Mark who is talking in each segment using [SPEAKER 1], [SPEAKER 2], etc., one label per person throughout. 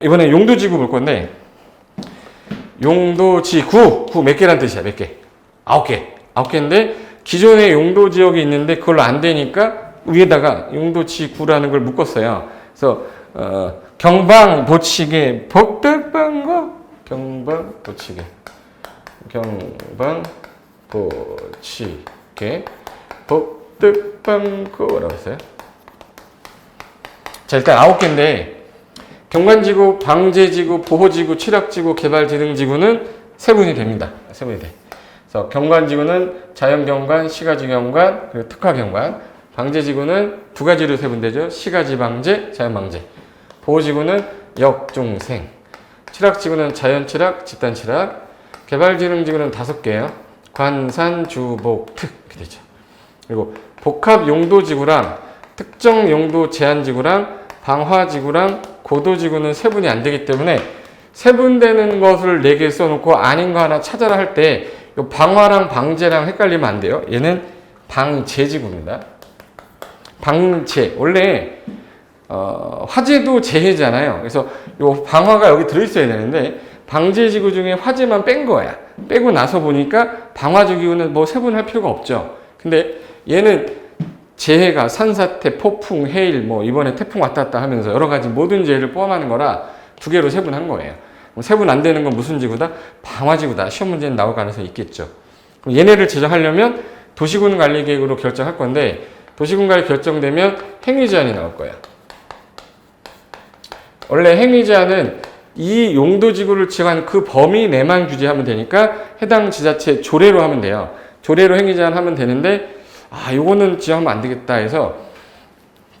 [SPEAKER 1] 이번에 용도지구 볼 건데 용도지구 구 몇 개란 뜻이야 몇 개? 아홉 개 아홉 개인데 기존에 용도 지역이 있는데 그걸로 안 되니까 위에다가 용도지구라는 걸 묶었어요. 그래서 어, 경방 보치게 복덕방고 경방 보치게 경방 보치게 복덕방고라고 했어요. 자 일단 아홉 개인데 경관지구, 방제지구, 보호지구, 취락지구, 개발진흥지구는 세분이 됩니다. 세분이 돼. 그래서 경관지구는 자연경관, 시가지경관, 그리고 특화경관. 방제지구는 두 가지로 세분되죠. 시가지방제, 자연방제. 보호지구는 역중생. 취락지구는 자연취락, 집단취락. 개발진흥지구는 다섯 개예요. 관산, 주복, 특 이렇게 되죠. 그리고 복합용도지구랑 특정 용도 제한지구랑 방화지구랑 고도지구는 세분이 안 되기 때문에 세분되는 것을 네 개 써놓고 아닌 거 하나 찾아라 할 때 방화랑 방제랑 헷갈리면 안 돼요. 얘는 방제지구입니다. 방제 원래 어, 화재도 재해잖아요. 그래서 요 방화가 여기 들어있어야 되는데 방제지구 중에 화재만 뺀 거야. 빼고 나서 보니까 방화지구는 뭐 세분할 필요가 없죠. 근데 얘는 재해가 산사태, 폭풍, 해일, 뭐 이번에 태풍 왔다 갔다 하면서 여러 가지 모든 재해를 포함하는 거라 두 개로 세분한 거예요. 그럼 세분 안 되는 건 무슨 지구다? 방화지구다. 시험 문제는 나올 가능성이 있겠죠. 그럼 얘네를 제정하려면 도시군 관리 계획으로 결정할 건데 도시군 관리 결정되면 행위 제한이 나올 거예요. 원래 행위 제한은 이 용도 지구를 지정한 그 범위 내만 규제하면 되니까 해당 지자체 조례로 하면 돼요. 조례로 행위 제한 하면 되는데 아, 요거는 지정하면 안 되겠다 해서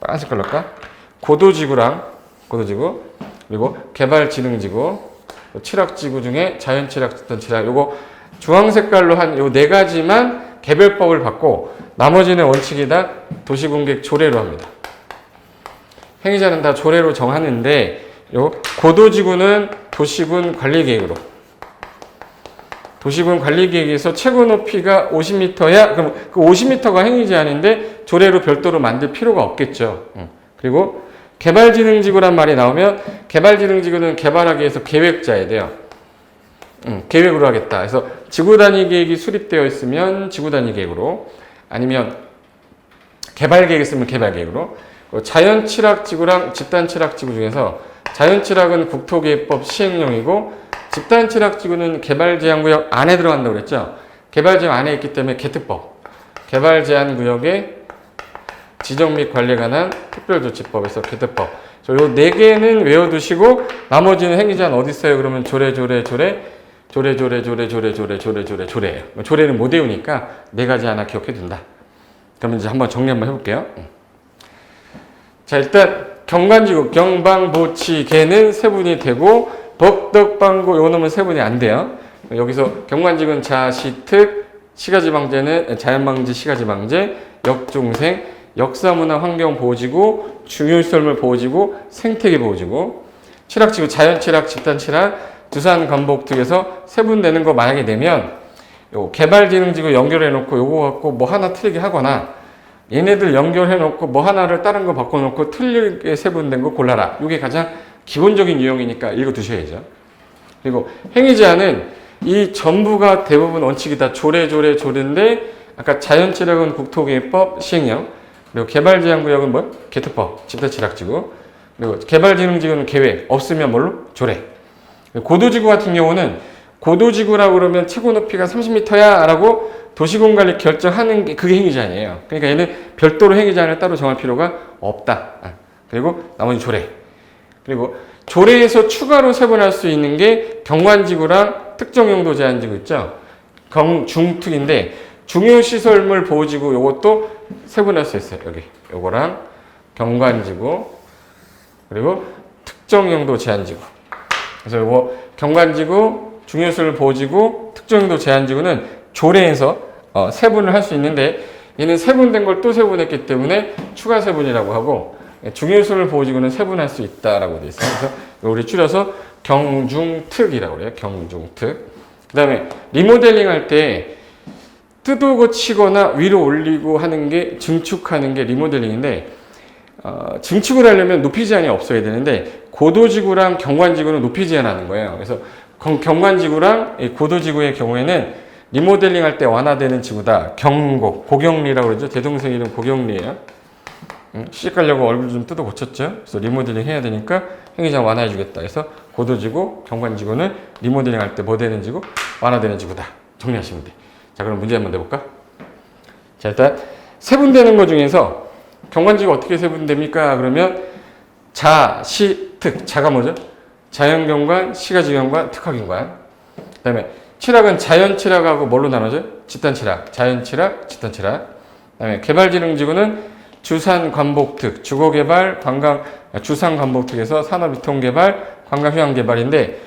[SPEAKER 1] 빨간색 걸로 할까? 고도지구랑 고도지구 그리고 개발진흥지구 칠학지구 중에 자연칠학, 집단칠학 요거 주황 색깔로 한 요 네 가지만 개별법을 받고 나머지는 원칙이 다 도시공객 조례로 합니다. 행위자는 다 조례로 정하는데 요 고도지구는 도시군 관리계획으로 도시군 관리계획에서 최고 높이가 50m야 그럼 그 50m가 행위 제한인데 조례로 별도로 만들 필요가 없겠죠. 음. 그리고 개발진흥지구란 말이 나오면 개발진흥지구는 개발하기 위해서 계획자야 돼요. 음, 계획으로 하겠다. 그래서 지구 단위 계획이 수립되어 있으면 지구 단위 계획으로 아니면 개발 계획 있으면 개발 계획으로 그 자연 칠학 지구랑 집단 칠학 지구 중에서 자연 칠학은 국토계획법 시행령이고 집단 칠학 지구는 개발 제한 구역 안에 들어간다고 그랬죠. 개발 제한 안에 있기 때문에 개특법. 개발 제한 구역의 지정 및 관리에 관한 특별조치법에서 개특법. 요 네 개는 외워두시고 나머지는 행위 제한 어디 있어요? 그러면 조례 조례 조례 조례 조례 조례 조례 조례 조례. 조례는 못 외우니까 네 가지 하나 기억해 둔다. 그러면 이제 한번 정리 한번 해볼게요. 자 일단 경관지구 경방보치개는 세분이 되고 덕덕방고 요 놈은 세분이 안 돼요. 여기서 경관지구는 자시특 시가지방제는 자연방제 시가지방제 역중생 역사문화 환경 보호지구 중요시설물 보호지구 생태계 보호지구 칠학지구 자연칠학 집단칠학 두산 관복 등에서 세분되는 거 만약에 내면 요 개발진흥지구 연결해 놓고 요거 갖고 뭐 하나 틀리게 하거나 얘네들 연결해 놓고 뭐 하나를 다른 거 바꿔 놓고 틀리게 세분된 거 골라라. 이게 가장 기본적인 유형이니까 읽어 두셔야죠. 그리고 행위 제한은 이 전부가 대부분 원칙이 다 조례 조례 조례인데 아까 자연치락은 국토계획법 시행령 그리고 개발제한구역은 뭐 개특법 집단치락지구 그리고 개발진흥지구는 계획 없으면 뭘로 조례 고도지구 같은 경우는 고도지구라고 그러면 최고 높이가 30m야 라고 도시공관리 결정하는 게 그게 행위 제한이에요. 그러니까 얘는 별도로 행위 제한을 따로 정할 필요가 없다. 아, 그리고 나머지 조례. 그리고 조례에서 추가로 세분할 수 있는 게 경관지구랑 특정용도 제한지구 있죠. 경, 중특인데 중요시설물 보호지구 요것도 세분할 수 있어요. 여기 요거랑 경관지구 그리고 특정용도 제한지구. 그래서 요거 경관지구, 중요시설 보호지구, 특정용도 제한지구는 조례에서 어, 세분을 할 수 있는데 얘는 세분된 걸 또 세분했기 때문에 추가 세분이라고 하고 중요시설 보호지구는 세분할 수 있다라고 돼 있어요. 그래서 우리 줄여서 경중특이라고 그래요. 경중특. 그 다음에 리모델링 할때 뜯고 치거나 위로 올리고 하는 게 증축하는 게 리모델링인데 어, 증축을 하려면 높이 제한이 없어야 되는데 고도지구랑 경관지구는 높이 제한하는 거예요. 그래서 경- 경관지구랑 이 고도지구의 경우에는 리모델링 할 때 완화되는 지구다. 경고, 고경리라고 그러죠. 대동생 이름 고경리예요. 음, 시집 가려고 얼굴 좀 뜯어 고쳤죠. 그래서 리모델링 해야 되니까 행위장 완화해 주겠다. 그래서 고도지구, 경관지구는 리모델링 할 때 뭐 되는 지구? 완화되는 지구다. 정리하시면 돼. 자, 그럼 문제 한번 내볼까? 자, 일단 세분되는 것 중에서 경관지구 어떻게 세분됩니까? 그러면 자, 시, 특. 자가 뭐죠? 자연경관, 시가지경관, 특화경관. 그 다음에 칠학은 자연칠학하고 뭘로 나눠져? 집단칠학, 자연칠학, 집단칠학. 그 다음에 개발지능지구는 주산 관복특, 주거개발, 관광, 아, 주산 관복특에서 산업유통개발, 관광휴양개발인데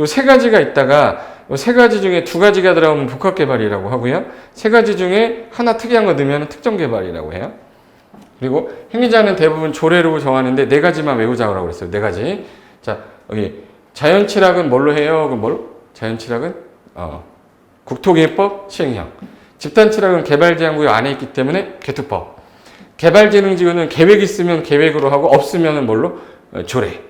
[SPEAKER 1] 요 세 가지가 있다가 요 세 가지 중에 두 가지가 들어가면 복합개발이라고 하고요. 세 가지 중에 하나 특이한 거 넣으면 특정개발이라고 해요. 그리고 행위자는 대부분 조례로 정하는데 네 가지만 외우자고 그랬어요. 네 가지. 자, 여기 자연칠학은 뭘로 해요? 그럼 뭘? 자연칠학은 어, 국토기획법 시행령. 집단칠학은 개발제한구역 안에 있기 때문에 개투법. 개발지능지구는 계획 있으면 계획으로 하고 없으면 뭘로? 어, 조례.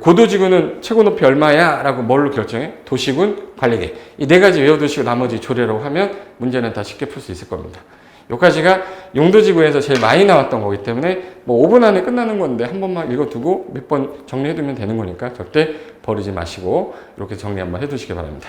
[SPEAKER 1] 고도지구는 최고 높이 얼마야? 라고 뭘로 결정해? 도시군 관리계. 이 네 가지 외워두시고 나머지 조례라고 하면 문제는 다 쉽게 풀 수 있을 겁니다. 여기까지가 용도지구에서 제일 많이 나왔던 거기 때문에 뭐 5분 안에 끝나는 건데 한 번만 읽어두고 몇 번 정리해두면 되는 거니까 절대 버리지 마시고 이렇게 정리 한번 해두시기 바랍니다.